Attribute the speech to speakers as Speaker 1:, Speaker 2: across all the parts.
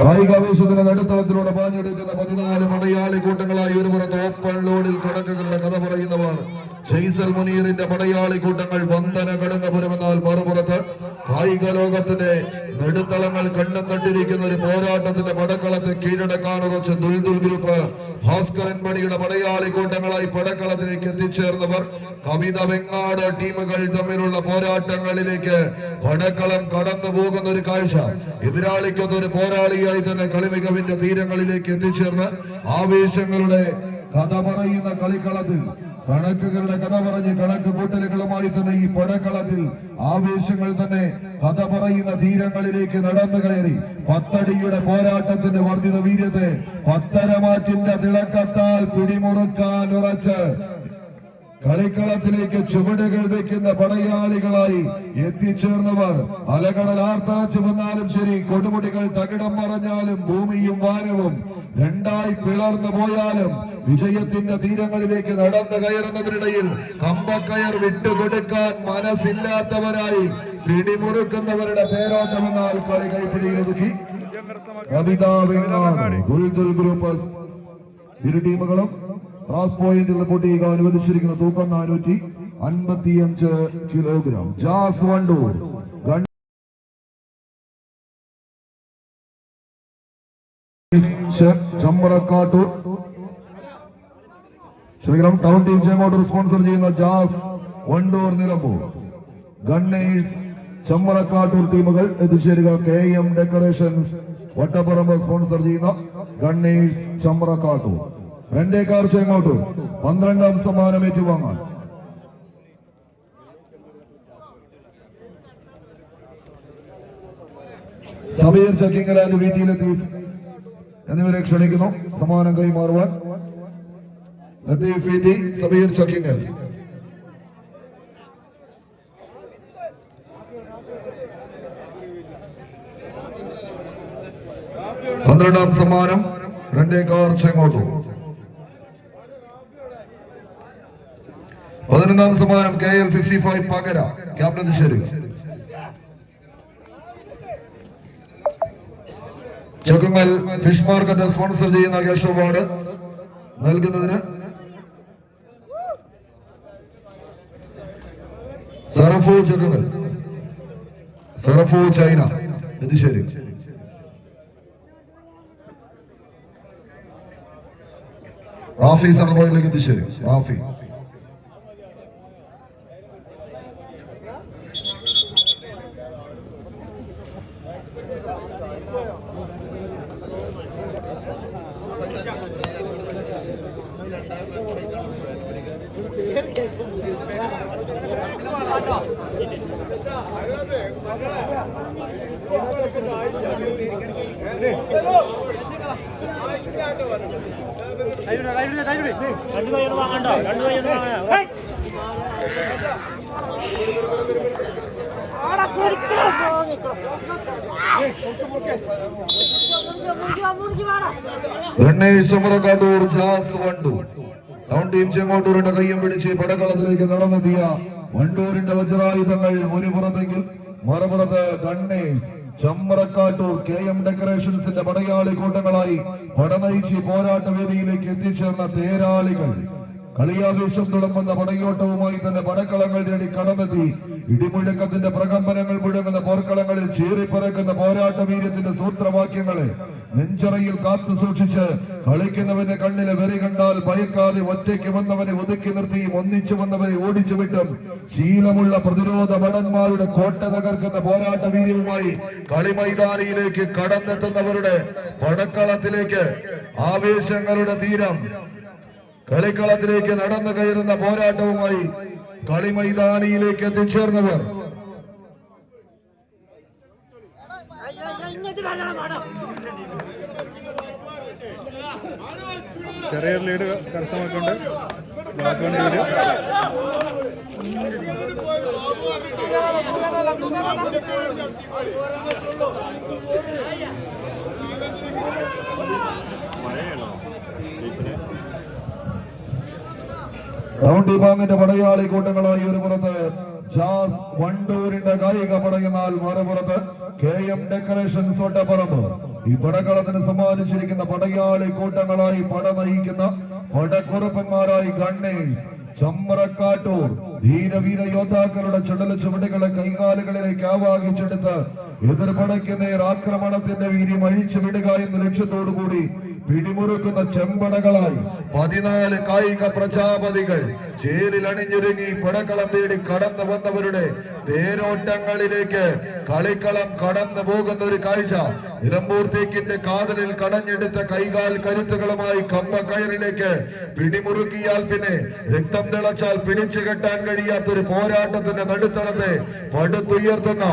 Speaker 1: കായികാവേശത്തിന്റെ നടുത്തളത്തിലൂടെ പാഞ്ഞെടുക്കുന്ന പതിനാല് മടയാളി കൂട്ടങ്ങളായി ഒരു പുറത്ത് ഓപ്പൺ ലോഡിൽ കടക്കുകളുടെ കഥ പറയുന്നവർ. ജെയ്സൽ മുനീറിന്റെ പടയാളി കൂട്ടങ്ങൾ വന്ദന കടങ്ങപുരമെന്നാൽ മറുപുറത്ത് കായിക ലോകത്തിന്റെ നെടുത്തളങ്ങൾ കണ്ണം നട്ടിരിക്കുന്ന ഒരു പോരാട്ടത്തിന്റെ പടക്കളത്തെ കീഴടക്കാൻ ഉറച്ച ദുൽദുൽ ഗ്രൂപ്പ് ഭാസ്കരൻ മണിയുടെ പടയാളി കൂട്ടങ്ങളായി പടക്കളത്തിലേക്ക് എത്തിച്ചേർന്നവർ കവിത വെങ്ങാട് ടീമുകൾ തമ്മിലുള്ള പോരാട്ടങ്ങളിലേക്ക് പടക്കളം കടന്നു പോകുന്ന ഒരു കാഴ്ച. എതിരാളിക്കൊന്ന ഒരു പോരാളിയായി തന്നെ കളിമികവിന്റെ തീരങ്ങളിലേക്ക് എത്തിച്ചേർന്ന് ആവേശങ്ങളുടെ കഥ പറയുന്ന കളിക്കളത്തിൽ കണക്കുകളുടെ കഥ പറഞ്ഞ് കണക്ക് കൂട്ടലുകളുമായി തന്നെ ഈ പടക്കളത്തിൽ ആവേശങ്ങൾ തന്നെ കഥ പറയുന്ന തീരങ്ങളിലേക്ക് നടന്നു കയറി. പത്തടിയുടെ പോരാട്ടത്തിന്റെ വർദ്ധിത വീര്യത്തെ പത്തരമാറ്റിന്റെ തിളക്കത്താൽ പിടിമുറുക്കാൻ ഉറച്ച് കളിക്കളത്തിലേക്ക് ചുവടുകൾ വെക്കുന്ന പടയാളികളായി എത്തിച്ചേർന്നവർ. അലകടൽ ആർത്താച്ചു വന്നാലും ശരി കൊടുമുടികൾ തകിടം മറഞ്ഞാലും ഭൂമിയും വാനവും രണ്ടായി പിളർന്നു പോയാലും വിജയത്തിന്റെ തീരങ്ങളിലേക്ക് നടന്നു കയറുന്നതിനിടയിൽ കമ്പക്കയർ വിട്ടുകൊടുക്കാൻ മനസ്സില്ലാത്തവരായി പിടിമുറുക്കുന്നവരുടെ തേരോട്ടമെന്നാൽ കളി കൈപ്പിടിയിലൊതുക്കി ഗ്രൂപ്പ് ഇരു ടീമുകളും ക്രോസ് പോയിന്റ് റിപ്പോർട്ട് ചെയ്യുക അനുവദിച്ചിരിക്കുന്ന തൂക്കം നാനൂറ്റി അൻപത്തിയഞ്ച് കിലോഗ്രാം ജാസ് വണ്ടൂർ. ചമ്പറക്കാട്ടൂർ. ക്ഷമിക്കണം. ടൗൺ ടീം ചെങ്ങോട്ടൂർ സ്പോൺസർ ചെയ്യുന്ന ജാസ് വണ്ടൂർ നിലമ്പൂർ. ഗണ്ണേഴ്സ് ചമ്മറക്കാട്ടൂർ ടീമുകൾ എത്തിച്ചേരുക K M decorations Vattaparamba sponsor ചെയ്യുന്ന ഗണ്ണേഴ്സ് ചമ്മറക്കാട്ടൂർ. രണ്ടേക്കാർ ചെങ്ങോട്ടൂർ പന്ത്രണ്ടാം സമ്മാനം ഏറ്റുവാങ്ങാൻ. സമീർ ചക്കിങ്ങലാൻഡ് വി ടി എന്നിവരെ ക്ഷണിക്കുന്നു. സമ്മാനം കൈമാറുവാൻ ലത്തീഫ് വീട്ടി സമീർ ചക്കിങ്കൽ പന്ത്രണ്ടാം സമ്മാനം രണ്ടേക്കാർ ചെങ്ങോട്ടൂർ പതിനൊന്നാം സമ്മാനം K L fifty five പകര captain ശരി. ചെക്കുമൽ ഫിഷ് മാർക്കറ്റ് സ്പോൺസർ ചെയ്യുന്ന കേശവാർഡ് നൽകുന്നതിന് സറഫു ചെറുകൾ സറഫു ചൈന. ഇത് ശരി. റാഫി
Speaker 2: സറഫോയിലേക്ക് ഇത് ശരി.
Speaker 1: റാഫി. സമരക്കാട്ടൂർ ജാസ് വണ്ടു ടൗൺ ടീം ചെങ്ങോട്ടൂരിന്റെ കയ്യും പിടിച്ച് പടക്കളത്തിലേക്ക് നടന്നെത്തിയ വണ്ടൂരിന്റെ വജ്രായുധങ്ങൾ ഒരു പുറത്തെങ്കിൽ മറുപുറത്ത് ഗണ്ണേഴ്സ് ചമ്പ്രക്കാട്ടൂർ കെ എം ഡെക്കറേഷൻസിന്റെ പടയാളി കൂട്ടങ്ങളായി പടനയിച്ച് പോരാട്ട വേദിയിലേക്ക് എത്തിച്ചേർന്ന തേരാളികൾ. കളിയാവേശം തുടങ്ങുന്ന പടയോട്ടവുമായി തന്നെ പടക്കളങ്ങൾ തേടി കടന്നെത്തി. ഇടിമുഴക്കത്തിന്റെ പ്രകമ്പനങ്ങൾ മുഴങ്ങുന്ന പോർക്കളങ്ങളിൽ ചീറിപ്പറക്കുന്ന പോരാട്ട വീര്യത്തിന്റെ സൂത്രവാക്യങ്ങളെ നെഞ്ചറയിൽ കാത്തു സൂക്ഷിച്ച് കളിക്കുന്നവന്റെ കണ്ണിലെ വെറി കണ്ടാൽ ഭയക്കാതെ ഒറ്റയ്ക്ക് വന്നവനെ ഒതുക്കി നിർത്തിയും ഒന്നിച്ചു വന്നവനെ ഓടിച്ചു വിട്ടും. ശീലമുള്ള പ്രതിരോധ ഭടന്മാരുടെ കോട്ട തകർക്കുന്ന പോരാട്ട വീര്യവുമായി കളിമൈതാനിയിലേക്ക് കടന്നെത്തുന്നവരുടെ പടക്കളത്തിലേക്ക് ആവേശങ്ങളുടെ തീരം. കളിക്കളത്തിലേക്ക് നടന്നു കയറുന്ന പോരാട്ടവുമായി കളിമൈതാനിയിലേക്ക് എത്തിച്ചേർന്നവർ.
Speaker 3: ചെറിയ ലീഡ് കരസ്ഥമാക്കുന്നുണ്ട് ഗ്ലാസ് വണ്ടിയിൽ
Speaker 1: കൗണ്ടി ബാങ്കിന്റെ പടയാളി കൂട്ടങ്ങളായി ഒരു പുറത്ത്. ജാസ് വണ്ടൂരിന്റെ കായിക പടയുന്നാൽ മറുപുറത്ത് കെ എം ഡെക്കറേഷൻസ് ഒട്ടപ്പറമ്പ് ഈ പടകളത്തിന് സമ്മാനിച്ചിരിക്കുന്ന പടയാളി കൂട്ടങ്ങളായി പട നയിക്കുന്ന പടക്കുറപ്പന്മാരായി ഗണ്ണേഴ്സ് ചമ്മറക്കാട്ടൂർ ധീരവീര യോദ്ധാക്കളുടെ ചുടല ചുവടുകളെ കൈകാലുകളിലേക്ക് ആവാഹിച്ചെടുത്ത് എതിർപടയ്ക്ക് നേർ ആക്രമണത്തിന്റെ വീര്യം അഴിച്ചു വിടുക എന്ന ലക്ഷ്യത്തോടു കൂടി പിടിമുറുക്കുന്ന ചെമ്പടകളായി പതിനാല് കായിക പ്രജാപതികൾ ചേരിൽ അണിഞ്ഞൊരുങ്ങി പടക്കളം തേടി കടന്നു വന്നവരുടെ തേരോട്ടങ്ങളിലേക്ക് കളിക്കളം കടന്നു പോകുന്ന ഒരു കാഴ്ച. നിലമ്പൂർ തേക്കിന്റെ കാതലിൽ കടഞ്ഞെടുത്ത കൈകാൽ കരുത്തുകളുമായി കമ്പ കയറിലേക്ക് പിടിമുറുക്കിയാൽ പിന്നെ രക്തം തിളച്ചാൽ പിടിച്ചു കെട്ടാൻ കഴിയാത്തൊരു പോരാട്ടത്തിന്റെ നടുത്തളത്തെ പടുത്തുയർത്തുന്ന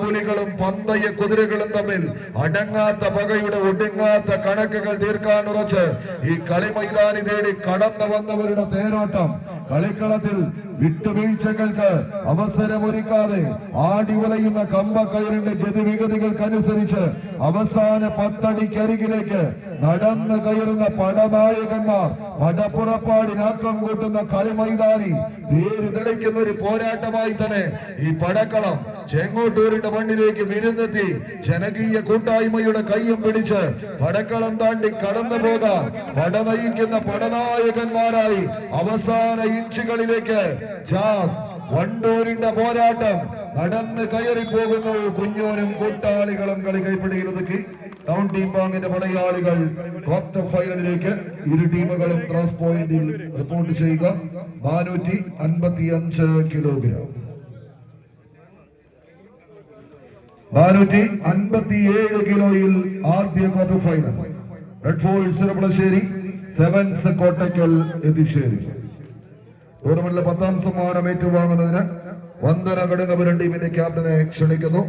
Speaker 1: പുലികളും പന്തയ കുതിരകളും തമ്മിൽ അടങ്ങാത്ത പകയുടെ ഒടുങ്ങാത്ത കണക്കുകൾ തീർക്കാൻ ഉറച്ച് ഈ കളി മൈതാനി തേടി കടന്നു വന്നവരുടെ തേരോട്ടം കളിക്കളത്തിൽ വിട്ടുവീഴ്ചകൾക്ക് അവസരമൊരുക്കാതെ ആടി ഉലയുന്ന കമ്പക്കയറിന്റെ ഗതിവിഗതികൾക്കനുസരിച്ച് അവസാന പത്തടിക്കരികിലേക്ക് നടന്നു കയറുന്ന പടനായകന്മാർ പടപ്പുറപ്പാടിനാക്കം കൂട്ടുന്ന കളിമൈതാനി തേര് തെളിക്കുന്ന ഒരു പോരാട്ടമായി തന്നെ ഈ പടക്കളം ചെങ്ങോട്ടൂരിന്റെ മണ്ണിലേക്ക് വിരുന്നെത്തി ജനകീയ കൂട്ടായ്മയുടെ കയ്യും പിടിച്ച് പടക്കളം താണ്ടി കടന്നു പോകാൻ പട നയിക്കുന്ന പടനായകന്മാരായി അവസാന ഇഞ്ചുകളിലേക്ക് വണ്ടൂരിന്റെ പോരാട്ടം നടന്ന് കയറി പോകുന്നു. കുഞ്ഞോനും കൂട്ടാളികളും കളി കൈപ്പിടിയിലൊതുക്കി ടൗൺ ടീം ബാങ്കിന്റെ പടയാളികൾ ക്വാർട്ടർ ഫൈനലിലേക്ക് ഇരു ടീമുകളും ക്രോസ് പോയിന്റിൽ റിപ്പോർട്ട് ചെയ്യുക. നാനൂറ്റി അൻപത്തി അഞ്ച് കിലോഗ്രാം. നാനൂറ്റി അൻപത്തിയേഴ് കിലോയിൽ ആദ്യ quarter final red force sevens Kottakkal Ethissery ടൂർണമെന്റിലെ പത്താം സമ്മാനം ഏറ്റുവാങ്ങുന്നതിന് വന്ദന കടുങ്ങപുരം ടീമിന്റെ ക്യാപ്റ്റനെ ക്ഷണിക്കുന്നു.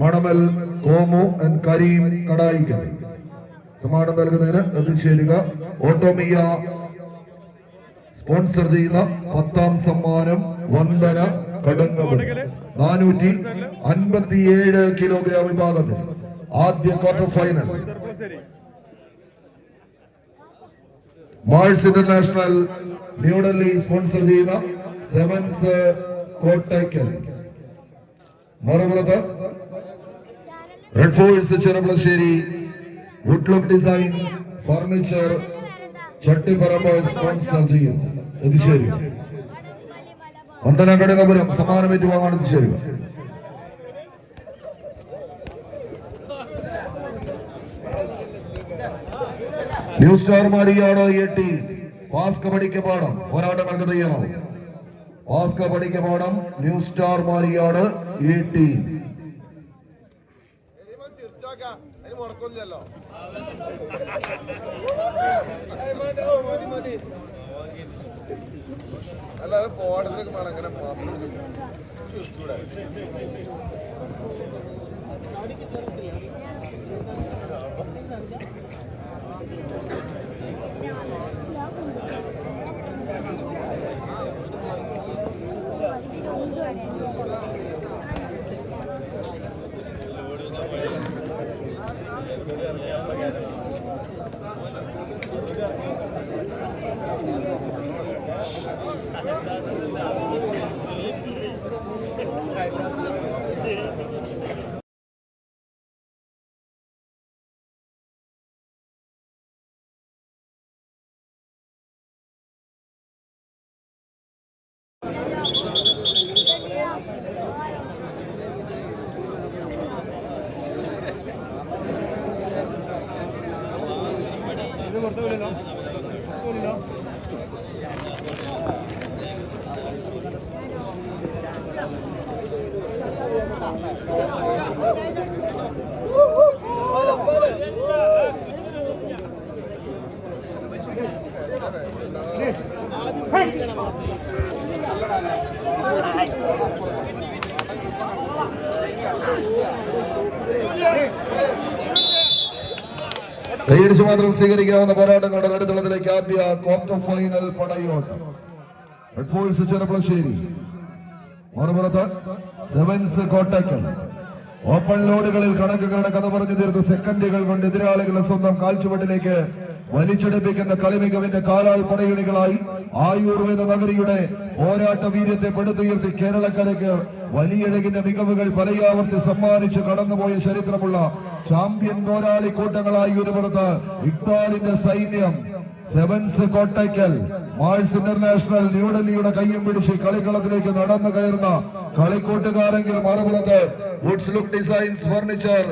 Speaker 1: മണമൽ കോമു ആൻഡ് കരീം കടായിക്കൽ. സമ്മാനം നൽകുന്നതിന് എത്തിച്ചേരുക. ഓട്ടോമിയ സ്പോൺസർ ചെയ്യുന്ന പത്താം സമ്മാനം വന്ദന കടുങ്ങപുരം. നാനൂറ്റി അൻപത്തിയേഴ് കിലോഗ്രാം വിഭാഗത്തിൽ ആദ്യ quarter final malls international New Delhi sponsor ചെയ്യുന്ന sevens Kottakkal മറുപുറത്ത് red force Cherpulassery wood look design furniture Chattiparamba sponsor ചെയ്യുന്നു. എത്തിശ്ശേരി വന്ദന കടകപുരം സമാനം ഏറ്റുവാങ്ങാൻ എത്തിശ്ശേരി ന്യൂ സ്റ്റാർ മാരിയാണ് ഏട്ടി വാസ്ക പഠിക്ക പാടം പോരാട്ടം അങ്ങ് തയ്യാറാവും. വാസ്ക പഠിക്ക പാടം ന്യൂ സ്റ്റാർ മാരിയാണ്
Speaker 4: ചിരിച്ചോക്ക അതിന് മുടക്കൊന്നുമില്ലല്ലോ അല്ല അത് പോടത്തിലേക്ക് വേണം അങ്ങനെ
Speaker 3: ഇത് പുറത്ത് പോലില്ല
Speaker 1: കൈയടിച്ച് മാത്രം സ്വീകരിക്കാവുന്ന പോരാട്ടങ്ങളുടെ നടുത്തളത്തിലേക്ക് ആദ്യ ക്വാർട്ടർ ഫൈനൽ പടയോട്ടം. ചെറുപ്പളശ്ശേരി. മറുപുറത്ത് സെവൻസ് കോട്ടയ്ക്കൽ. ഓപ്പൺ ലോഡുകളിൽ കണക്കുകളുടെ കഥ പറഞ്ഞു തീർത്ത് സെക്കൻഡുകൾ കൊണ്ട് എതിരാളികളെ സ്വന്തം കാൽച്ചുവട്ടിലേക്ക് വലിച്ചെടുപ്പിക്കുന്ന കളിമികവിന്റെ കാലാൾ പടയണികളായി ആയുർവേദ നഗരിയുടെ പോരാട്ട വീര്യത്തെ പെടുത്തുയർത്തി കേരളക്കരയ്ക്ക് വലിയഴകിന്റെ മികവുകൾ പലയാവർത്തി സമ്മാനിച്ച് കടന്നുപോയ ചരിത്രമുള്ള ചാമ്പ്യൻ പോരാളി കൂട്ടങ്ങളായി ഒരു പുറത്ത് ഇക്ബാലിന്റെ സൈന്യം സെവൻസ് കോട്ടയ്ക്കൽ മാൾസ് ഇന്റർനാഷണൽ ന്യൂഡൽഹിയുടെ കയ്യും പിടിച്ച് കളിക്കളത്തിലേക്ക് നടന്നു കയറുന്ന കളിക്കൂട്ടുകാരെങ്കിൽ മറുപുറത്ത് വുഡ്സ് ലുക്ക് ഡിസൈൻസ് ഫർണിച്ചർ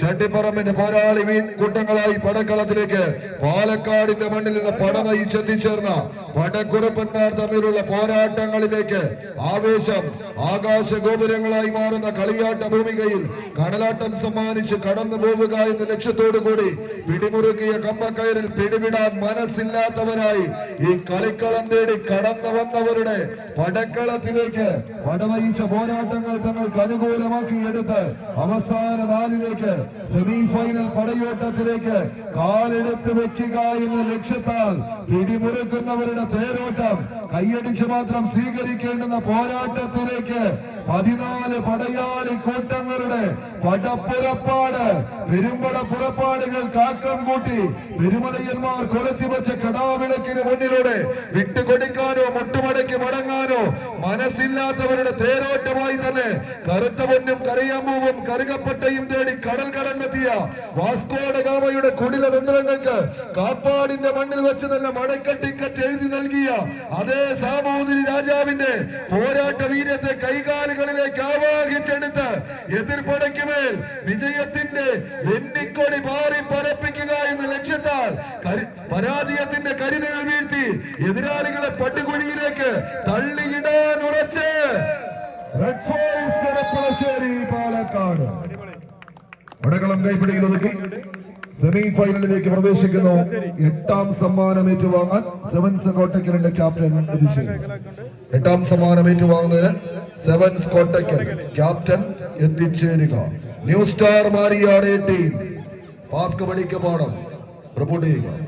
Speaker 1: ചട്ടിപ്പറമ്പിന്റെ പോരാളി മീൻ കൂട്ടങ്ങളായി പടക്കളത്തിലേക്ക് പാലക്കാടിന്റെ മണ്ണിൽ നിന്ന് പടനയിച്ചെത്തിച്ചേർന്ന പടക്കുറപ്പന്മാർ തമ്മിലുള്ള പോരാട്ടങ്ങളിലേക്ക് ആവേശം ആകാശ ഗോപുരങ്ങളായി മാറുന്ന കളിയാട്ട ഭൂമികയിൽ കടലാട്ടം സമ്മാനിച്ച് കടന്നു പോവുക എന്ന ലക്ഷ്യത്തോടു കൂടി പിടിമുറുക്കിയ കമ്പക്കയറിൽ പിടിവിടാൻ മനസ്സില്ലാത്തവരായി ഈ കളിക്കളം തേടി കടന്നു വന്നവരുടെ പടക്കളത്തിലേക്ക് പടമയിച്ച പോരാട്ടങ്ങൾ തങ്ങൾക്ക് അനുകൂലമാക്കി എടുത്ത് അവസാന നാലിലേക്ക് സെമി ഫൈനൽ പടയോട്ടത്തിലേക്ക് കാലെടുത്ത് വെക്കുക എന്ന ലക്ഷ്യത്താൽ പിടിമുറുക്കുന്നവരുടെ തേരോട്ടം കൈയടിച്ച് മാത്രം സ്വീകരിക്കേണ്ടുന്ന പോരാട്ടത്തിലേക്ക് പതിനാല് പടയാളി കൂട്ടങ്ങളുടെ പടപ്പുറപ്പാട് പെരുമ്പട പുറപ്പാടുകൾ കാക്കം കൂട്ടി പെരുമലയന്മാർ കൊളുത്തിവെച്ച കടാവിളക്കിന് മുന്നിലൂടെ വിട്ടുകൊടുക്കാനോ മുട്ടുമടക്കി മടങ്ങാനോ മനസ്സില്ലാത്തവരുടെ തേരോട്ടമായി തന്നെ കറുത്ത പൊന്നും കറിയമ്മവും കറുകപ്പട്ടയും തേടി കടൽ കടന്നെത്തിയ വാസ്കോഡ ഗാമയുടെ കുടില തന്ത്രങ്ങൾക്ക് കാപ്പാടിന്റെ മണ്ണിൽ വെച്ച് തന്നെ മടക്കട്ടിക്കറ്റ് എഴുതി നൽകിയ അതേ സാമൂതിരി രാജാവിന്റെ പോരാട്ട വീര്യത്തെ കൈകാലുകളിലേക്ക് ആവാഹിച്ചെടുത്ത് എതിർപ്പടയ്ക്ക് മേൽ വിജയത്തിന്റെ എണ്ണിക്കൊടി പാറി പരപ്പിക്കുക എന്ന ലക്ഷ്യത്താൽ പരാജയത്തിന്റെ കരുതൽ വീഴ്ത്തി എതിരാളികളെ പട്ടുകുഴിയിലേക്ക് തള്ളിയിടാൻ ഉറച്ച്. പാലക്കാട്. വടകളം കൈപ്പിടിയിൽ ഒതുക്കി സെമി ഫൈനലിലേക്ക് പ്രവേശിക്കുന്നു. എട്ടാം സമ്മാനം ഏറ്റുവാങ്ങാൻ സെവൻസ് കോട്ടയ്ക്കലിന്റെ ക്യാപ്റ്റൻ എത്തിച്ചേരും എട്ടാം സമ്മാനം ഏറ്റുവാങ്ങുന്നതിന് സെവൻസ് കോട്ടയ്ക്കൽ. ക്യാപ്റ്റൻ എത്തിച്ചേരുക. New star Mariyad team. പാസ്ക് പടിക്ക് പാടം റിപ്പോർട്ട് ചെയ്യുക.